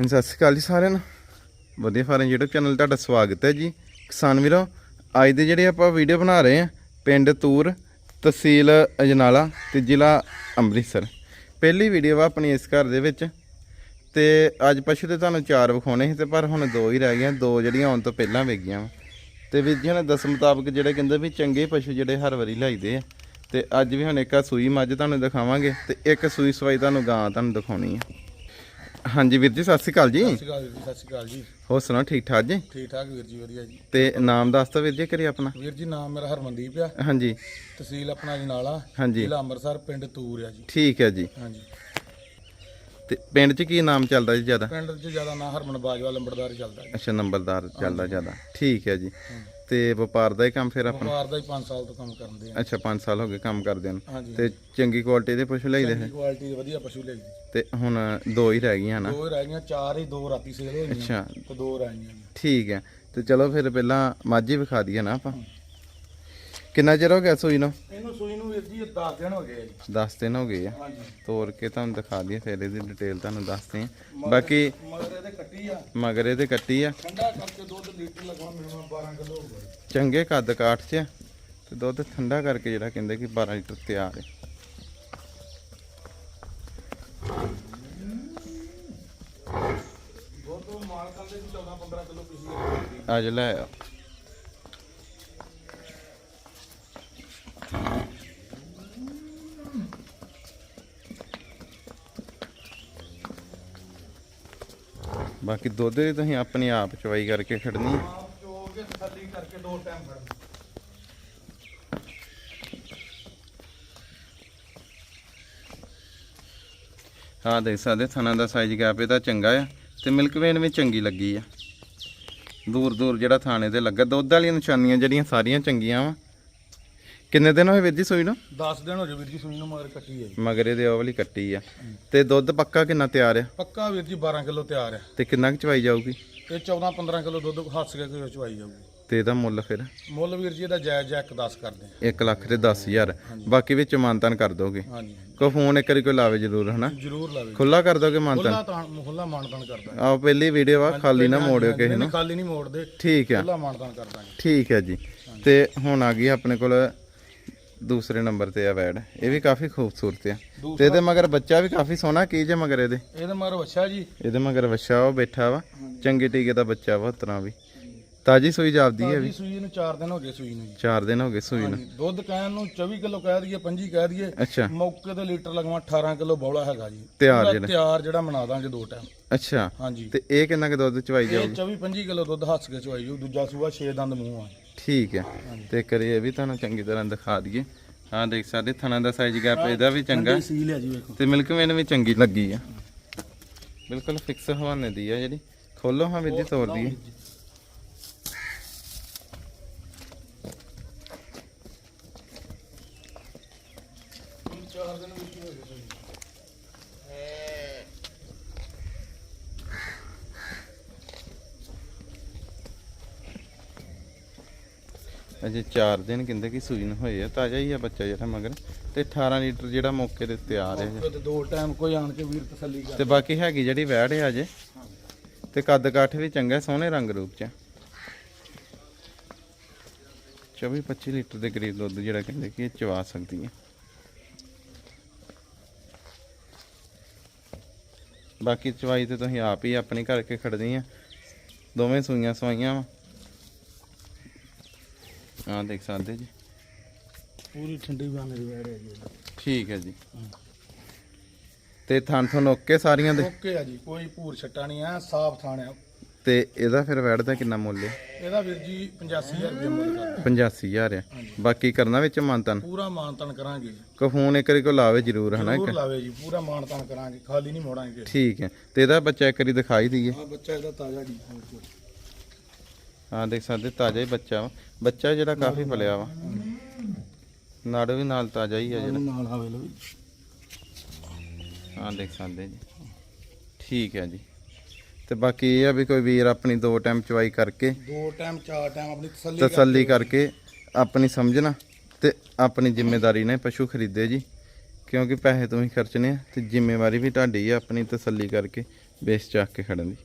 ਹਾਂਜੀ, ਸਤਿ ਸ਼੍ਰੀ ਅਕਾਲ ਜੀ ਸਾਰਿਆਂ ਨੂੰ। ਵਧੀਆ ਫਾਰਮ YouTube ਚੈਨਲ ਤੁਹਾਡਾ ਸਵਾਗਤ ਹੈ ਜੀ। ਕਿਸਾਨ ਵੀਰੋ, ਅੱਜ ਦੇ ਜਿਹੜੇ ਆਪਾਂ ਵੀਡੀਓ ਬਣਾ ਰਹੇ ਆ ਪਿੰਡ ਤੂਰ, ਤਹਿਸੀਲ ਅਜਨਾਲਾ ਤੇ ਜ਼ਿਲ੍ਹਾ ਅੰਮ੍ਰਿਤਸਰ। ਪਹਿਲੀ ਵੀਡੀਓ ਵਾ ਆਪਣੀ ਇਸ ਘਰ ਦੇ ਵਿੱਚ ਤੇ ਅੱਜ ਪਸ਼ੂ ਤੇ ਤੁਹਾਨੂੰ ਚਾਰ ਵਿਖਾਉਣੇ ਸੀ ਤੇ ਪਰ ਹੁਣ ਦੋ ਹੀ ਰਹਿ ਗਏ ਦੋ ਜਿਹੜੀਆਂ ਆਉਣ ਤੋਂ ਪਹਿਲਾਂ ਵੇਖ ਗਈਆਂ ਵਾ। ਤੇ ਵੀਰ ਜੀ ਨੇ ਦਸ ਮੁਤਾਬਕ ਜਿਹੜੇ ਕਹਿੰਦੇ ਵੀ ਚੰਗੇ ਪਸ਼ੂ ਜਿਹੜੇ ਹਰ ਵਾਰੀ ਲਾਈਦੇ ਆ। ਤੇ ਅੱਜ ਵੀ ਹੁਣ ਇੱਕ ਆ ਸੂਈ ਮੱਝ ਤੁਹਾਨੂੰ ਦਿਖਾਵਾਂਗੇ ਤੇ ਇੱਕ ਸੂਈ ਸਵਾਈ ਤੁਹਾਨੂੰ ਗਾਂ ਤੁਹਾਨੂੰ ਦਿਖਾਉਣੀ ਆ। ਹਾਂਜੀ ਵੀਰ ਜੀ ਸਤਿ ਸ਼੍ਰੀ ਅਕਾਲ ਜੀ। ਸਤਿ ਸ਼੍ਰੀ ਅਕਾਲ ਜੀ ਸਤਿ ਸ਼੍ਰੀ ਅਕਾਲ ਜੀ। ਹੋਰ ਸੁਣਾਓ ਠੀਕ ਠਾਕ ਜੀ? ਠੀਕ ਠਾਕ ਵੀਰ ਜੀ ਵਧੀਆ ਜੀ। ਤੇ ਨਾਮ ਦੱਸ ਦਿਓ ਵੀਰ ਜੀ ਕਰੀ ਆਪਣਾ। ਵੀਰ ਜੀ ਨਾਮ ਮੇਰਾ ਹਰਮਨਦੀਪ ਆ। ਹਾਂਜੀ। ਤਹਿਸੀਲ ਆਪਣਾ ਜਨਾਲਾ ਹਾਂਜੀ। ਜ਼ਿਲ੍ਹਾ ਅੰਮ੍ਰਿਤਸਰ ਪਿੰਡ ਤੂਰ ਆ ਜੀ। ਠੀਕ ਹੈ ਜੀ। ਹਾਂਜੀ। ਤੇ ਪਿੰਡ 'ਚ ਕੀ ਨਾਮ ਚੱਲਦਾ ਜੀ ਜ਼ਿਆਦਾ? ਪਿੰਡ 'ਚ ਜ਼ਿਆਦਾ ਨਾਂ ਹਰਮਨ ਬਾਜਵਾ ਲੰਬੜਦਾਰ ਹੀ ਚੱਲਦਾ ਜੀ। ਅੱਛਾ ਨੰਬਰਦਾਰ ਚੱਲਦਾ ਜ਼ਿਆਦਾ। ਠੀਕ ਹੈ ਜੀ। ਤੇ ਵਪਾਰ ਦਾ ਹੀ ਕੰਮ ਫਿਰ ਆਪਣਾ? ਵਪਾਰ ਦਾ ਹੀ 5 ਸਾਲ ਤੋਂ ਕੰਮ ਕਰਦੇ ਆ। ਅੱਛਾ 5 ਸਾਲ ਹੋ ਗਏ ਕੰਮ ਕਰਦੇ ਨੂੰ। ਹਾਂਜੀ। ਤੇ ਚੰਗੀ ਕੁਆਲਿਟੀ ਦੇ ਪਸ਼ੂ ਲਈਦੇ ਹੈ ਕੁਆਲਿਟੀ ਦੇ ਵਧੀਆ ਪਸ਼ੂ ਜੀ ਤੇ ਹੁਣ ਦੋ ਹੀ ਰਹਿ ਗਈਆਂ ਨਾ? ਦੋ ਹੀ ਰਹਿ ਗਈਆਂ ਚਾਰ ਹੀ ਦੋ ਰਾਤੀ ਸੇਲ ਹੋਈਆਂ। ਅੱਛਾ। ਤੇ ਦੋ ਰਹਿ ਗਈਆਂ। ਜੀ ਠੀਕ ਹੈ। ਤੇ ਚਲੋ ਫਿਰ ਪਹਿਲਾਂ ਮਾਝੀ ਵਿਖਾ ਦਈਏ ਨਾ ਆਪਾਂ। ਕਿੰਨਾ ਚਿਰ ਹੋ ਗਿਆ ਸੂਈ ਨੂੰ? ਇਹਨੂੰ ਸੂਈ ਨੂੰ ਵੀਰ ਜੀ 10 ਦਿਨ ਹੋ ਗਏ ਆ ਜੀ। 10 ਦਿਨ ਹੋ ਗਏ ਆ। ਹਾਂਜੀ। ਤੋੜ ਕੇ ਤੁਹਾਨੂੰ ਦਿਖਾ ਦਈਏ ਫਿਰ ਇਹਦੀ ਡਿਟੇਲ ਤੁਹਾਨੂੰ ਦੱਸਦੇ ਆ। ਬਾਕੀ ਮਗਰ ਇਹਦੇ ਕੱਟੀ ਆ। ਮਗਰ ਇਹਦੇ ਕੱਟੀ ਆ। ਠੰਡਾ ਕਰਕੇ ਦੁੱਧ ਲੀਟਰ ਲਗਾਉਣਾ ਮਿਨੀਮਮ 12 ਕਿਲੋ ਹੋਊਗਾ ਜੀ। ਚੰਗੇ ਕੱਦ ਕਾਠ 'ਚ ਆ। ਤੇ ਦੁੱਧ ਠੰਡਾ ਕਰਕੇ ਜਿਹੜਾ ਕਹਿੰਦੇ ਕਿ 12 ਲੀਟਰ ਤਿਆਰ ਹੈ ਦੁੱਧ ਮਾਲ ਕਰਦੇ 14 15 ਕਿਲੋ ਪਿਛਲੀ ਅੱਜ ਲੈ ਆ ਬਾਕੀ ਦੁੱਧ ਦੀ ਤੁਸੀਂ ਆਪਣੇ ਆਪ ਚਵਾਈ ਕਰਕੇ ਖੜਨੀ ਹੈ ਆਪ ਜੋ ਕੇ ਤਸੱਲੀ ਕਰਕੇ ਦੋ ਟਾਈਮ ਫੜਨਾ ਹਾਂ ਦੇਖ ਸਕਦੇ ਥਣਾ ਦਾ ਸਾਈਜ਼ ਗੈਪ ਇਹਦਾ ਚੰਗਾ ਆ ਤੇ ਮਿਲਕ ਵੇਨ ਵੀ ਚੰਗੀ ਲੱਗੀ ਆ। ਦੂਰ ਦੂਰ ਜਿਹੜਾ ਥਾਣੇ ਤੇ ਲੱਗਾ, ਦੁੱਧ ਵਾਲੀਆਂ ਨਿਸ਼ਾਨੀਆਂ ਜਿਹੜੀਆਂ ਸਾਰੀਆਂ ਚੰਗੀਆਂ ਵਾ। ਕਿੰਨੇ ਦਿਨ ਹੋਏ ਵੀਰ ਜੀ ਸੂਈ ਨੂੰ? 10 ਦਿਨ ਹੋ ਗਏ ਵੀਰ ਜੀ ਸੂਈ ਨੂੰ ਮਗਰ ਕੱਟੀ ਹੈ ਜੀ। ਮਗਰ ਇਹਦੇ ਉਹ ਵਾਲੀ ਕੱਟੀ ਆ। ਤੇ ਦੁੱਧ ਪੱਕਾ ਕਿੰਨਾ ਤਿਆਰ ਆ? ਪੱਕਾ ਵੀਰ ਜੀ 12 ਕਿਲੋ ਤਿਆਰ ਹੈ ਤੇ ਕਿੰਨਾ ਕੁ ਚਵਾਈ ਜਾਊਗੀ? ਇਹ 14 15 ਕਿਲੋ ਦੁੱਧ ਹੱਸ ਕੇ ਕੋਈ ਚਵਾਈ ਜਾਊਗੀ। ਤੇ ਇਹਦਾ ਮੁੱਲ ਫਿਰ? ਮੁੱਲ ਵੀਰ ਜੀ ਇਹਦਾ ਜਾਇਜ਼ ਜਿਹਾ ਇੱਕ 10 ਕਰਦੇ ਆ। 1 ਲੱਖ ਤੇ 10000 ਬਾਕੀ ਵਿੱਚ ਮਾਨਤਾਨ ਕਰ ਦੋਗੇ। ਹਾਂਜੀ ਕੋ ਫੋਨ ਇੱਕ ਵਾਰੀ ਕੋਈ ਲਾਵੇ ਜ਼ਰੂਰ ਹਨਾ? ਜ਼ਰੂਰ ਲਾਵੇ ਖੁੱਲਾ ਕਰ ਦੋਗੇ ਮਾਨਤਾਨ? ਖੁੱਲਾ ਤਾਂ ਖੁੱਲਾ ਮਾਨਦਾਨ ਕਰਦਾ ਆਹ ਪਹਿਲੀ ਵੀਡੀਓ ਆ ਖਾਲੀ ਨਾ ਮੋੜਿਓ ਕਿਸੇ ਨੂੰ। ਖਾਲੀ ਨਹੀਂ ਮੋੜਦੇ। ਠੀਕ ਆ। ਖੁੱਲਾ ਮਾਨਦਾਨ ਕਰਦਾ ਠੀਕ ਹੈ ਜੀ। ਤੇ ਹੁਣ ਆ ਗਈ ਆਪਣੇ ਕੋਲ ਦੂਸਰੇ ਨੰਬਰ ਤੇ ਆ ਵੈਡ ਇਹ ਵੀ ਕਾਫੀ ਖੂਬਸੂਰਤ ਆ। ਤੇ ਇਹਦੇ ਮਗਰ ਬੱਚਾ ਵੀ ਕਾਫੀ ਸੋਹਣਾ ਕੀ ਜੇ ਮਗਰ ਇਹਦੇ? ਇਹਦੇ ਮਗਰ ਵੱਛਾ ਜੀ। ਇਹਦੇ ਮਗਰ ਵੱਛਾ ਉਹ ਬੈਠਾ ਵਾ। ਚੰਗੇ ਟੀਕੇ ਦਾ ਬੱਚਾ ਵਾ ਤਰ੍ਹਾਂ ਵੀ। ਤਾਜੀ ਸੂਈ ਜਾਪਦੀ ਹੈ ਵੀ। ਸੂਈ ਨੂੰ 4 ਦਿਨ ਹੋ ਗਏ ਸੂਈ ਨੂੰ ਜੀ। 4 ਦਿਨ ਹੋ ਗਏ ਸੂਈ ਨੂੰ। ਦੁੱਧ ਕਹਿਣ ਨੂੰ 24 ਕਿਲੋ ਕਹਿ ਦਈਏ 25 ਕਹਿ ਦਈਏ। ਅੱਛਾ। ਮੌਕੇ ਤੇ ਲੀਟਰ ਲਗਵਾ 18 ਕਿਲੋ ਬੌਲਾ ਹੈਗਾ ਜੀ। ਤਿਆਰ ਜਿਹੜਾ। ਤਿਆਰ ਜਿਹੜਾ ਬਣਾ ਦਾਂਗੇ ਦੋ ਟਾਈਮ। ਅੱਛਾ। ਹਾਂਜੀ। ਤੇ ਇਹ ਕਿੰਨਾ ਕੁ ਦੁੱਧ ਚਵਾਈ ਇਹ ਜਾਊਗੀ? 24 25 ਕਿਲੋ ਦੁੱਧ ਹੱਸ ਕੇ ਚਵਾਈ ਜੂ ਦੂਜਾ ਸੂਆ 6 ਦੰਦ ਮੂੰਹ ਆ। ਠੀਕ ਹੈ। ਤੇ ਕਰੀ ਇਹ ਵੀ ਤੁਹਾਨੂੰ ਚੰਗੀ ਤਰ੍ਹਾਂ ਦਿਖਾ ਦਈਏ। ਹਾਂ ਦੇਖ ਸਕਦੇ ਥਣਾ ਦਾ ਸਾਈਜ਼ ਗੈਪ ਇਹਦਾ ਵੀ ਚੰਗਾ। ਸੀ ਲਿਆ ਜੀ ਵੇਖੋ। ਤੇ ਮਿਲਕ ਵੇਨ ਵੀ ਚੰਗੀ ਲੱਗੀ ਆ। ਬਿਲਕੁਲ ਫਿਕਸ ਹਵਾਨੇ ਦੀ ਆ ਜਿਹੜੀ। ਖੋਲੋ ਹਾਂ ਜੀ ਤੋੜ ਦੀ ਅਜੇ 4 ਦਿਨ ਕਹਿੰਦੇ ਕਿ ਸੂਈ ਨੂੰ ਹੋਏ ਆ ਤਾਜ਼ਾ ਹੀ ਆ ਬੱਚਾ ਜਿਹੜਾ ਮਗਰ। ਤੇ 18 ਲੀਟਰ ਜਿਹੜਾ ਮੌਕੇ ਤੇ ਤਿਆਰ ਹੈ। ਤੇ ਦੋ ਟਾਈਮ ਕੋਈ ਆਣ ਕੇ ਵੀਰ ਤਸੱਲੀ ਕਰ ਤੇ ਬਾਕੀ ਹੈਗੀ ਜਿਹੜੀ ਵੈੜ ਹੈ ਅਜੇ। ਤੇ ਕੱਦ ਕਾਠ ਵੀ ਚੰਗਾ ਸੋਹਣੇ ਰੰਗ ਰੂਪ ਚ। 24 25 ਲੀਟਰ ਦੇ ਕਰੀਬ ਦੁੱਧ ਜਿਹੜਾ ਕਹਿੰਦੇ ਕਿ ਇਹ ਚਵਾ ਸਕਦੀ ਹੈ। ਬਾਕੀ ਚਵਾਈ ਤੇ ਤੁਸੀਂ ਆਪ ਹੀ ਆਪਣੀ ਕਰਕੇ ਖੜਦੀ ਆ। ਦੋਵੇਂ ਸੂਈਆਂ ਸਵਾਈਆਂ ਵਾ। ਆ ਦੇਖ ਸਕਦੇ ਜੀ। ਪੂਰੀ ਠੰਡੀ ਬਾਣੇ ਵੈੜ ਹੈ ਜੀ। ਠੀਕ ਹੈ ਜੀ। ਤੇ ਥਣ ਥਣ ਓਕੇ ਸਾਰੀਆਂ ਦੇ ਓਕੇ ਆ ਜੀ ਕੋਈ ਭੂਰ ਛੱਟਾ ਨਹੀਂ ਆ ਸਾਫ਼ ਥਾਣਿਆ ਤੇ ਇਹਦਾ ਫਿਰ ਵੈੜ ਦਾ ਕਿੰਨਾ ਮੁੱਲ ਹੈ? ਇਹਦਾ ਵੀਰ ਜੀ 85000 ਰੁਪਏ ਮੁੱਲ ਕਰਦਾ। 85000 ਆ। ਬਾਕੀ ਕਰਨਾ ਵਿੱਚ ਮਾਨਤਨ? ਪੂਰਾ ਮਾਨਤਨ ਕਰਾਂਗੇ ਕੋ ਫੋਨ ਇੱਕ ਵਾਰੀ ਕੋ ਲਾਵੇ ਜ਼ਰੂਰ ਹਨਾ ਇੱਕ? ਲਾਵੇ ਜੀ ਪੂਰਾ ਮਾਨਤਨ ਕਰਾਂਗੇ ਖਾਲੀ ਨਹੀਂ ਮੋੜਾਂਗੇ। ਠੀਕ ਹੈ। ਤੇ ਇਹਦਾ ਬੱਚਾ ਇੱਕ ਵਾਰੀ ਦਿਖਾਈ ਦਈਏ। ਆ ਬੱਚਾ ਇਹਦਾ ਤਾਜ਼ਾ ਜੀ। ਹਾਂ ਦੇਖ ਸਕਦੇ ਤਾਜ਼ਾ ਹੀ ਬੱਚਾ ਵਾ। ਬੱਚਾ ਜਿਹੜਾ ਕਾਫੀ ਫਲਿਆ ਵਾ। ਨਾੜ ਵੀ ਨਾਲ ਤਾਜ਼ਾ ਹੀ ਆ ਜਿਹੜਾ। ਨਾਲ ਆਵੇ ਲੋ ਹਾਂ ਦੇਖ ਸਕਦੇ ਜੀ। ਠੀਕ ਹੈ ਜੀ। ਤੇ ਬਾਕੀ ਇਹ ਆ ਵੀ ਕੋਈ ਵੀਰ ਆਪਣੀ ਦੋ ਟਾਈਮ ਚਵਾਈ ਕਰਕੇ ਦੋ ਟਾਈਮ ਚਾਰ ਟਾਈਮ ਆਪਣੀ ਤਸੱਲੀ ਤਸੱਲੀ ਕਰਕੇ। ਆਪਣੀ ਸਮਝਣਾ ਤੇ ਆਪਣੀ ਜ਼ਿੰਮੇਵਾਰੀ ਨਾਲ ਪਸ਼ੂ ਖਰੀਦੇ ਜੀ। ਕਿਉਂਕਿ ਪੈਸੇ ਤੁਸੀਂ ਖਰਚਣੇ ਆ ਤੇ ਜ਼ਿੰਮੇਵਾਰੀ ਵੀ ਤੁਹਾਡੀ ਆ ਆਪਣੀ ਤਸੱਲੀ ਕਰਕੇ ਬੇਸ ਚੱਕ ਕੇ ਖੜਨ ਦੀ।